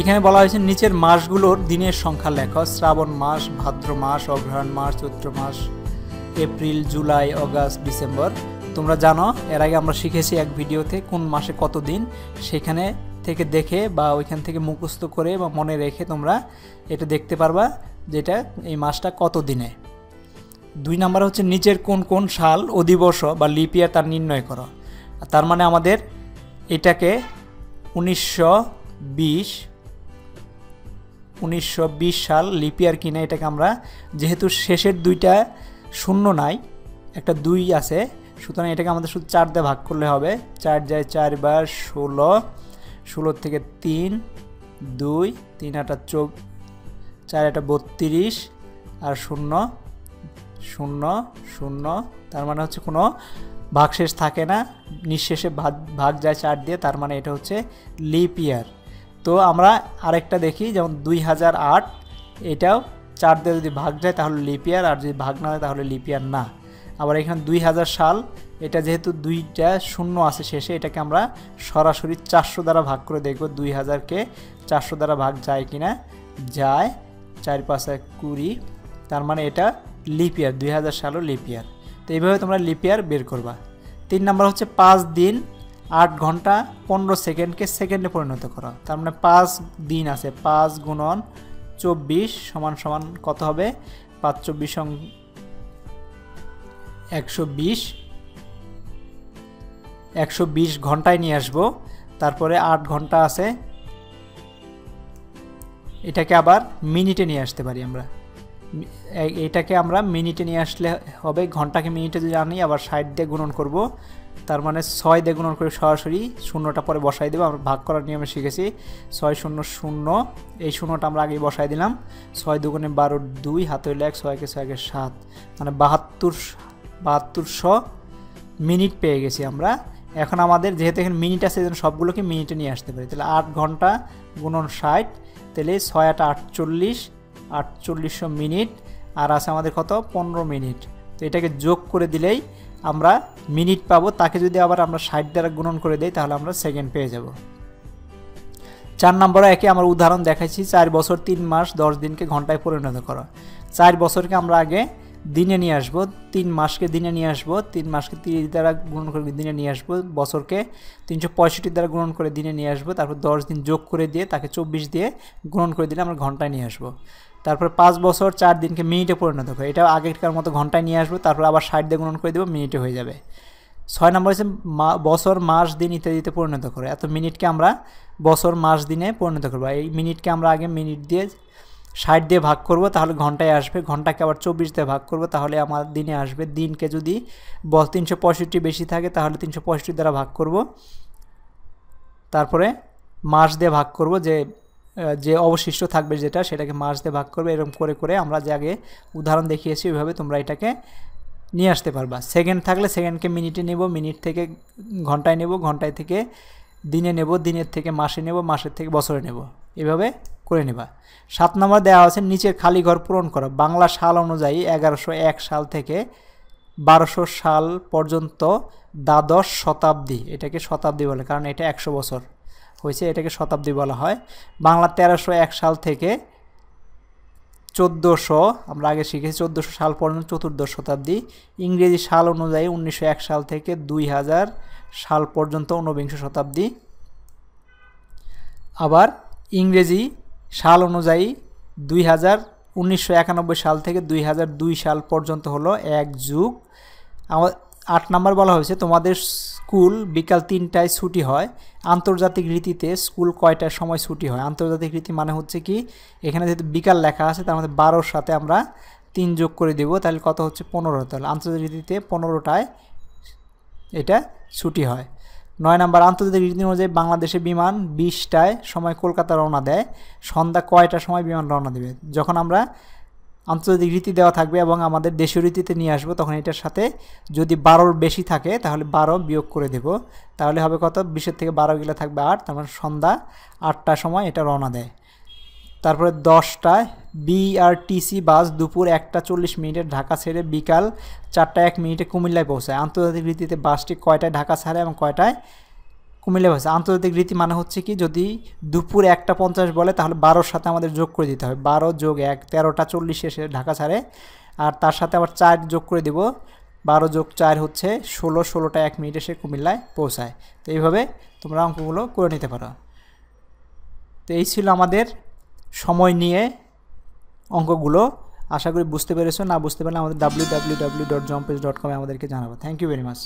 এখানে বলা হয়েছে, নিচের মাসগুলোর দিনের সংখ্যা লেখ। শ্রাবণ মাস, ভাদ্র মাস, অগ্রহায়ণ মাস, চৈত্র মাস, এপ্রিল, জুলাই, অগাস্ট, ডিসেম্বর। তোমরা জানো, এর আগে আমরা শিখেছি এক ভিডিওতে কোন মাসে কত দিন। সেখানে থেকে দেখে বা ওইখান থেকে মুখস্থ করে বা মনে রেখে তোমরা এটা দেখতে পারবা, যেটা এই মাসটা কত দিনে। দুই নাম্বার হচ্ছে, নিচের কোন কোন সাল অধিবর্ষ বা লিপিয়ার তার নির্ণয় করো। তার মানে আমাদের এটাকে উনিশশো বিশ উনিশশো বিশ সাল লিপিয়ার কিনা এটাকে আমরা, যেহেতু শেষের দুইটা শূন্য নাই, একটা দুই আছে, সুতরাং এটাকে আমাদের শুধু চার দিয়ে ভাগ করলে হবে। চার যায় চারবার ষোলো ষোলোর থেকে তিন, দুই, তিন আটা চৌ, চার একটা বত্রিশ, আর শূন্য শূন্য শূন্য, তার মানে হচ্ছে কোনো ভাগশেষ থাকে না। নিঃশেষে ভাগ ভাগ যায় চার দিয়ে, তার মানে এটা হচ্ছে লিপ ইয়ার তো আমরা আরেকটা দেখি, যেমন দুই হাজার আট, এটাও চার দিয়ে যদি ভাগ যায় তাহলে লিপ ইয়ার আর যদি ভাগ না হয় তাহলে লিপ ইয়ার না। আবার এখানে দুই হাজার সাল, এটা যেহেতু দুইটা শূন্য আছে শেষে, এটাকে আমরা সরাসরি চারশো দ্বারা ভাগ করে দেখব, দুই হাজারকে চারশো দ্বারা ভাগ যায় কি না যায় চার পাঁচ এক কুড়ি, তার মানে এটা লিপ ইয়ার দুই হাজার সালও লিপ ইয়ার তো এইভাবে তোমরা লিপ ইয়ার বের করবা। তিন নাম্বার হচ্ছে পাঁচ দিন আট ঘণ্টা পনেরো সেকেন্ডকে সেকেন্ডে পরিণত করা। তার মানে পাঁচ দিন আছে, পাঁচ গুণন চব্বিশ সমান সমান কত হবে? পাঁচ চব্বিশ একশো বিশ। একশো বিশ ঘন্টায় নিয়ে আসব। তারপরে আট ঘণ্টা আছে। এটাকে আবার মিনিটে নিয়ে আসতে পারি আমরা। এটাকে আমরা মিনিটে নিয়ে আসলে হবে, ঘন্টাকে মিনিটে আনি, আবার ষাট দিয়ে গুণন করব। তার মানে ছয় দিয়ে গুণন করে সরাসরি শূন্যটা পরে বসাই দেবো। আমরা ভাগ করার নিয়মে শিখেছি, ছয় শূন্য শূন্য, এই শূন্যটা আমরা আগেই বসাই দিলাম। ছয় দুগুণে বারো দুই, হাতে হইলে এক ছয়কে ছয়কে সাত। মানে বাহাত্তর বাহাত্তর বাহাত্তরশো মিনিট পেয়ে গেছি আমরা। এখন আমাদের যেহেতু এখানে মিনিট আছে যেন সবগুলোকে মিনিটে নিয়ে আসতে পারি। তাহলে আট ঘণ্টা গুণন ষাট, তাহলে ছয় আট আটচল্লিশ আটচল্লিশশো মিনিট আর আছে আমাদের কত? পনেরো মিনিট। তো এটাকে যোগ করে দিলেই আমরা মিনিট পাবো। তাকে যদি আবার আমরা ষাট দ্বারা গুণন করে দিই, তাহলে আমরা সেকেন্ড পেয়ে যাব। চার নম্বরে একে আমরা উদাহরণ দেখাইছি, চার বছর, তিন মাস, দশ দিনকে ঘন্টায় পরিণত করা। চার বছরকে আমরা আগে দিনে নিয়ে আসব, তিন মাসকে দিনে নিয়ে আসব, তিন মাসকে তিরিশ দ্বারা গুণন করে দিনে নিয়ে আসব, বছরকে তিনশো পঁয়ষট্টি দ্বারা গুণন করে দিনে নিয়ে আসব, তারপর দশ দিন যোগ করে দিয়ে তাকে চব্বিশ দিয়ে গুণন করে দিলে আমরা ঘন্টায় নিয়ে আসব। তারপর পাঁচ বছর চার দিনকে মিনিটে পরিণত করে এটা আগেকার মতো ঘন্টায় নিয়ে আসব, তারপর আবার ষাট দিয়ে গুণন করে দেবো, মিনিটে হয়ে যাবে। ছয় নম্বর হচ্ছে বছর, মাস, দিন ইত্যাদিতে পরিণত করে। এত মিনিটকে আমরা বছর, মাস, দিনে পরিণত করব। এই মিনিটকে আমরা আগে মিনিট দিয়ে ষাট দিয়ে ভাগ করব, তাহলে ঘন্টায় আসবে। ঘন্টাকে আবার চব্বিশ দিয়ে ভাগ করব, তাহলে আমার দিনে আসবে। দিনকে যদি তিনশো পঁয়ষট্টি বেশি থাকে, তাহলে তিনশো পঁয়ষট্টি দ্বারা ভাগ করব। তারপরে মাস দিয়ে ভাগ করব যে যে অবশিষ্ট থাকবে যেটা, সেটাকে মাস দিয়ে ভাগ করবে, এরকম করে করে আমরা যে আগে উদাহরণ দেখিয়েছি, ওইভাবে তোমরা এটাকে নিয়ে আসতে পারবা। সেকেন্ড থাকলে সেকেন্ডকে মিনিটে নেব, মিনিট থেকে ঘন্টায় নেব, ঘন্টায় থেকে দিনে নেব, দিনের থেকে মাসে নেব, মাসের থেকে বছরে নেব। এভাবে করে নেবা। সাত নম্বর দেওয়া আছে, নিচের খালি ঘর পূরণ করা। বাংলা সাল অনুযায়ী এগারোশো এক সাল থেকে বারোশো সাল পর্যন্ত দ্বাদশ শতাব্দী, এটাকে শতাব্দী বলে, কারণ এটা একশো বছর। হয়েছে, এটাকে শতাব্দী বলা হয়। বাংলা তেরোশো এক সাল থেকে চোদ্দোশো, আমরা আগে শিখেছি চোদ্দোশো সাল পর্যন্ত চতুর্দশ শতাব্দী। ইংরেজি সাল অনুযায়ী উনিশশো এক সাল থেকে দুই হাজার সাল পর্যন্ত ঊনবিংশ শতাব্দী। আবার ইংরেজি সাল অনুযায়ী দুই হাজার, উনিশশো সাল থেকে দুই হাজার দুই সাল পর্যন্ত হলো এক যুগ। আমার আট নাম্বার বলা হয়েছে, তোমাদের স্কুল বিকাল তিনটায় ছুটি হয়। আন্তর্জাতিক রীতিতে স্কুল কয়টার সময় ছুটি হয়? আন্তর্জাতিক রীতি মানে হচ্ছে কি, এখানে যেহেতু বিকাল লেখা আছে, তার মধ্যে বারোর সাথে আমরা তিন যোগ করে দেবো, তাহলে কত হচ্ছে পনেরো। তাহলে আন্তর্জাতিক রীতিতে পনেরোটায় এটা ছুটি হয়। নয় নম্বর, আন্তর্জাতিক রীতি অনুযায়ী বাংলাদেশে বিমান বিশটায় সময় কলকাতা রওনা দেয়। সন্ধ্যা কয়টার সময় বিমান রওনা দেবে? যখন আমরা আন্তর্জাতিক রীতি দেওয়া থাকবে এবং আমাদের দেশীয় রীতিতে নিয়ে আসব, তখন এটার সাথে যদি বারোর বেশি থাকে, তাহলে বারো বিয়োগ করে দেব। তাহলে হবে কত? বিশের থেকে বারো গেলে থাকবে আট তারপর মানে সন্ধ্যা আটটার সময় এটা রওনা দেয়। তারপরে দশটায় বিআরটিসি বাস দুপুর একটা চল্লিশ মিনিটে ঢাকা ছেড়ে বিকাল চারটা এক মিনিটে কুমিল্লায় পৌঁছায়। আন্তর্জাতিক রীতিতে বাসটি কয়টায় ঢাকা ছাড়ে এবং কয়টায়? কুমিল্লা ভাষা। আন্তর্জাতিক রীতি মানে হচ্ছে কি, যদি দুপুর একটা পঞ্চাশ বলে, তাহলে বারোর সাথে আমাদের যোগ করে দিতে হবে বারো যোগ এক, তেরোটা চল্লিশে এসে ঢাকা ছাড়ে। আর তার সাথে আবার চার যোগ করে দেব। বারো যোগ চার হচ্ছে ষোলো, ষোলোটা এক মিনিট এসে কুমিল্লায় পৌঁছায়। তো এইভাবে তোমরা অঙ্কগুলো করে নিতে পারো। তো এই ছিল আমাদের সময় নিয়ে অঙ্কগুলো। আশা করি বুঝতে পেরেছ। না বুঝতে পারলে আমাদের ডাব্লিউ ডাব্লিউ ডাব্লিউ ডট জম্পেজ ডট কমে আমাদেরকে জানাব। Thank you very much